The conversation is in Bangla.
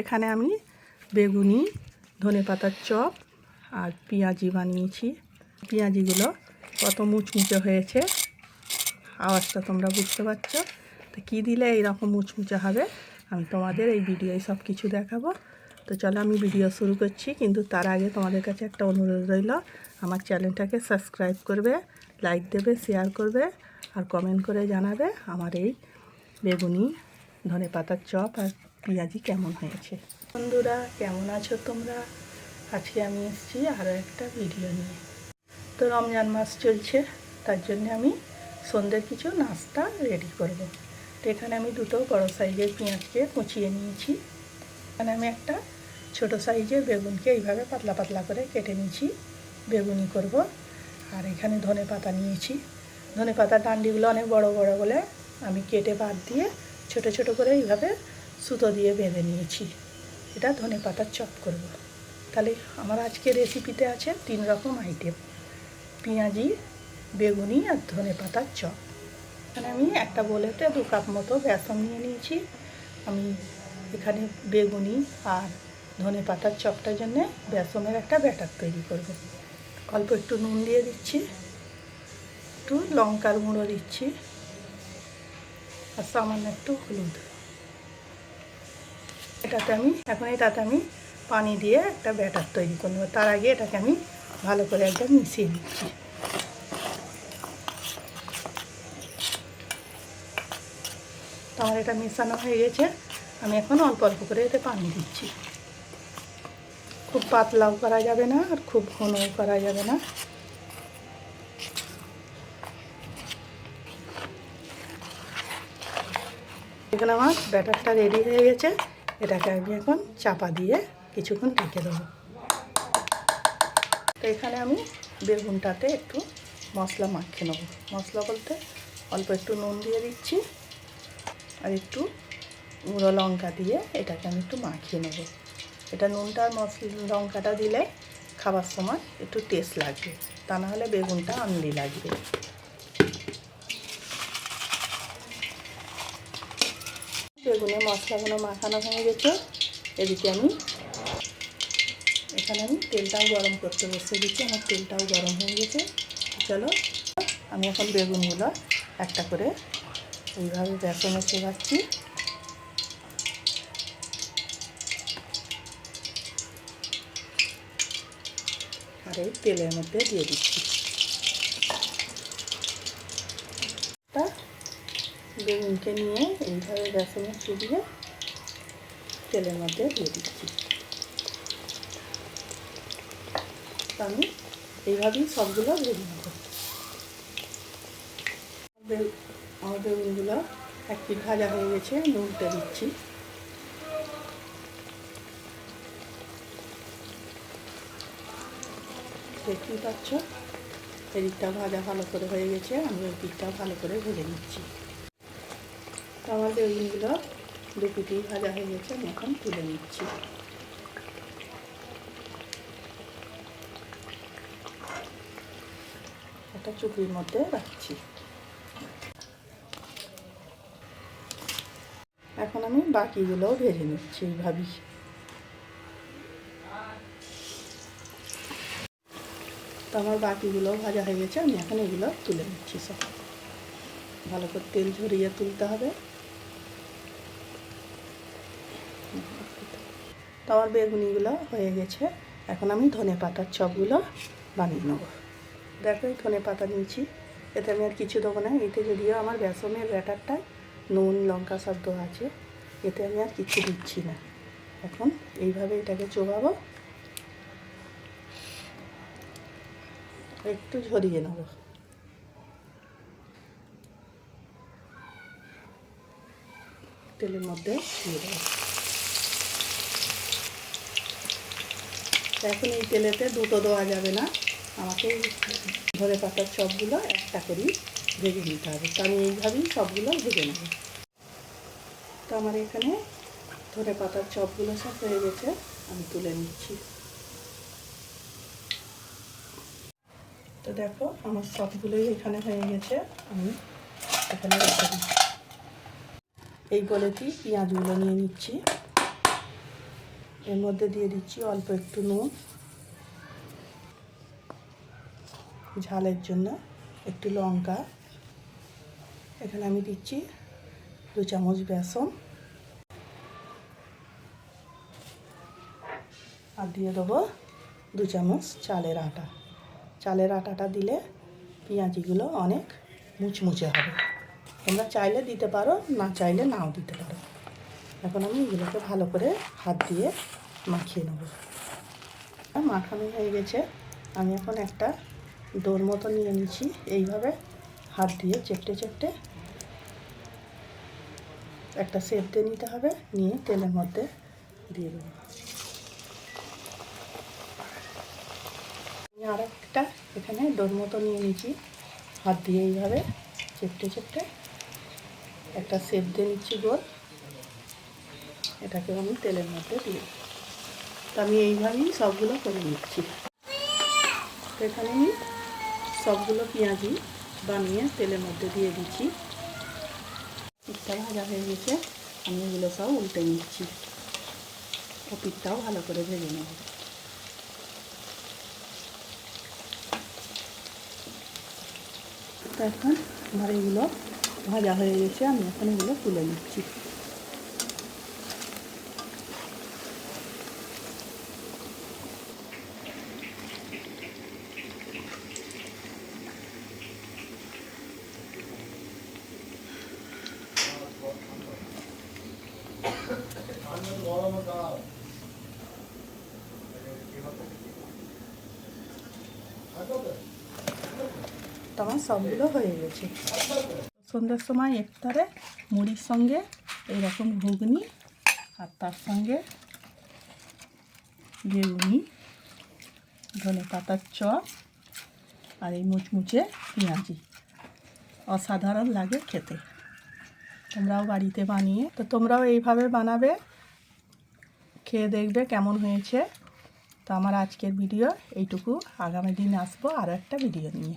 এখানে আমি বেগুনি ধনে পাতার চপ আর পেঁয়াজি বানিয়েছি। পেঁয়াজিগুলো কত মুচমুচে হয়েছে আওয়াজটা তোমরা বুঝতে পারছ। তো কী দিলে এইরকম মুচমুচে হবে? আমি তোমাদের এই ভিডিওয় সব কিছু দেখাবো। তো চলো আমি ভিডিও শুরু করছি, কিন্তু তার আগে তোমাদের কাছে একটা অনুরোধ রইল। আমার চ্যানেলটাকে সাবস্ক্রাইব করবে, লাইক দেবে, শেয়ার করবে, আর কমেন্ট করে জানাবে আমার এই বেগুনি ধনে পাতার চপ আর পেঁয়াজি কেমন হয়েছে। বন্ধুরা, কেমন আছো তোমরা? আজকে আমি এসেছি আরও একটা ভিডিও নিয়ে। তো রমজান মাস চলছে, তার জন্য আমি সন্ধ্যের কিছু নাস্তা রেডি করব। তো এখানে আমি দুটো বড় সাইজের পেঁয়াজকে কুচিয়ে নিয়েছি। এখানে আমি একটা ছোট সাইজের বেগুনকে এইভাবে পাতলা পাতলা করে কেটে নিয়েছি। বেগুনি করব। আর এখানে ধনে পাতা নিয়েছি। ধনে পাতার ডান্ডিগুলো অনেক বড় বড় বলে আমি কেটে বাদ দিয়ে ছোট ছোট করে এইভাবে সুতো দিয়ে বেঁধে নিয়েছি। এটা ধনে পাতার চপ করব। তাহলে আমার আজকে রেসিপিতে আছে তিন রকম আইটেম পেঁয়াজি বেগুনি আর ধনে পাতার চপ। এখানে আমি একটা বলেতে দু কাপ মতো বেসন নিয়ে নিয়েছি। আমি এখানে বেগুনি আর ধনে পাতার চপটার জন্যে বেসনের একটা ব্যাটার তৈরি করব। অল্প একটু নুন দিয়ে দিচ্ছি, একটু লঙ্কার গুঁড়ো দিচ্ছি আর সামান্য একটু হলুদ। এটাতে আমি, এখন এটাতে আমি পানি দিয়ে একটা ব্যাটার তৈরি করে নেব তার আগে এটাকে আমি ভালো করে একদম মিশিয়ে নিচ্ছি। তো আমার এটা মেশানো হয়ে গেছে। আমি এখন অল্প অল্প করে এতে পানি দিচ্ছি। খুব পাতলাও করা যাবে না আর খুব ঘনও করা যাবে না। এখানে আমার ব্যাটারটা রেডি হয়ে গেছে। এটাকে আমি এখন চাপা দিয়ে কিছুক্ষণ ঢেকে দেবো। তো এখানে আমি বেগুনটাতে একটু মশলা মাখিয়ে নেব। মশলা বলতে অল্প একটু নুন দিয়ে দিচ্ছি। আর একটু গুঁড়ো লঙ্কা দিয়ে এটাকে আমি একটু মাখিয়ে নেব। এটা নুনটা মশলা লঙ্কাটা দিলে খাবার সময় একটু টেস্ট লাগবে। তা না হলে বেগুনটা আমলি লাগবে। বেগুনে মশলাগুলো মাখানো হয়ে গেছে। এদিকে আমি এখানে আমি তেলটাও গরম করতে বসে দিচ্ছি। আমার তেলটাও গরম হয়ে গেছে। চলো, আমি এখন বেগুনগুলো একটা করে এইভাবে বেসনে চোবাচ্ছি আর এই তেলের মধ্যে দিয়ে দিচ্ছি। বেগুনকে নিয়ে এইভাবে বেসনে চুবিয়ে তেলের মধ্যে দিয়ে দিচ্ছি। আমি এইভাবেই সবগুলো ভেজে নেব আমার বেগুনগুলো এক পিঠ ভাজা হয়ে গেছে উল্টে দিচ্ছি। দেখতেই পাচ্ছ, এদিকটা ভাজা ভালো করে হয়ে গেছে, আমি ওই পিঠটা ভালো করে ভেজে নিচ্ছি। তো আমার বেগুনগুলো দু পিঠেই ভাজা হয়ে গেছে, আমি এখন তুলে নিচ্ছি। একটা চুপির মধ্যে রাখছি। এখন আমি বাকিগুলোও ভেজে নিচ্ছি এইভাবেই তো আমার বাকিগুলো ভাজা হয়ে গেছে, আমি এখন এগুলো তুলে নিচ্ছি সব। ভালো করে তেল ঝরিয়ে তুলতে হবে। তো আমার বেগুনিগুলো হয়ে গেছে। এখন আমি ধনে পাতার চপগুলো বানিয়ে নেব। দেখো ধনে পাতা নিয়েছি, এতে আমি আর কিছু দেবো না, এতে যদিও আমার বেসনের ব্যাটারটায় নুন, লঙ্কা সব আছে। এতে আমি আর কিছু দিচ্ছি না। এখন এইভাবে এটাকে চোবাবো। একটু ঝরিয়ে নেব। তেলের মধ্যে দিয়ে দেবো। এখন এই তেলেতে দুটো দেওয়া যাবে না। আমাকে ধরে পাতার চপগুলো একটা করেই ভেজে নিতে হবে। তো আমি এইভাবেই সবগুলো ভেজে নেব। তো আমার এখানে ধনে পাতার চপগুলো সব হয়ে গেছে, আমি তুলে নিচ্ছি। তো দেখো, আমার সবগুলোই এখানে হয়ে গেছে, আমি এখানে এই বলেটি পেঁয়াজগুলো নিয়ে নিচ্ছি। এর মধ্যে দিয়ে দিচ্ছি অল্প একটু নুন। ঝালের জন্য একটু লঙ্কা। এখানে আমি দিচ্ছি দু চামচ বেসন। আর দিয়ে দেবো দু চামচ চালের আটা। চালের আটাটা দিলে পেঁয়াজিগুলো অনেক মুচমুচে হবে। তোমরা চাইলে দিতে পারো, না চাইলে নাও দিতে পারো। এখন আমি এগুলোকে ভালো করে হাত দিয়ে মাখিয়ে নেব। মাখানো হয়ে গেছে। আমি এখন একটা দোর মতো নিয়ে নিচ্ছি। এইভাবে হাত দিয়ে চেপটে চেপটে একটা সেপ দিয়ে নিতে হবে, নিয়ে তেলের মধ্যে দিয়ে দেবো আর একটা এখানে ডোর মতো নিয়ে নিচ্ছি হাত দিয়ে এইভাবে চেপটে চেপটে একটা সেপ দিয়ে নিচ্ছি গোল এটাকে আমি তেলের মধ্যে দিয়ে। তো আমি এইভাবেই সবগুলো করে নিচ্ছি তো এখানে আমি সবগুলো পেঁয়াজি বানিয়ে তেলের মধ্যে দিয়ে দিচ্ছি। পিঠটা ভাজা হয়ে গেছে। আমি এগুলো সব উল্টে নিচ্ছি। ও পিঠটাও ভালো করে ভেজে নেব। এখন আমার এগুলো ভাজা হয়ে গেছে। আমি এখন এগুলো তুলে নিচ্ছি। আমার সবগুলো হয়ে গেছে। সন্ধ্যের সময় ইফতারে মুড়ির সঙ্গে এইরকম ঘুগনি আর তার সঙ্গে বেগুনি ধনে পাতার চপ আর এই মুচমুচে পেঁয়াজি। অসাধারণ লাগে খেতে। তোমরাও বাড়িতে বানিয়ে, তো তোমরাও এইভাবে বানাবে, খেয়ে দেখবে কেমন হয়েছে। তো আমার আজকের ভিডিও এইটুকু। আগামী দিন আসব আরও একটা ভিডিও নিয়ে।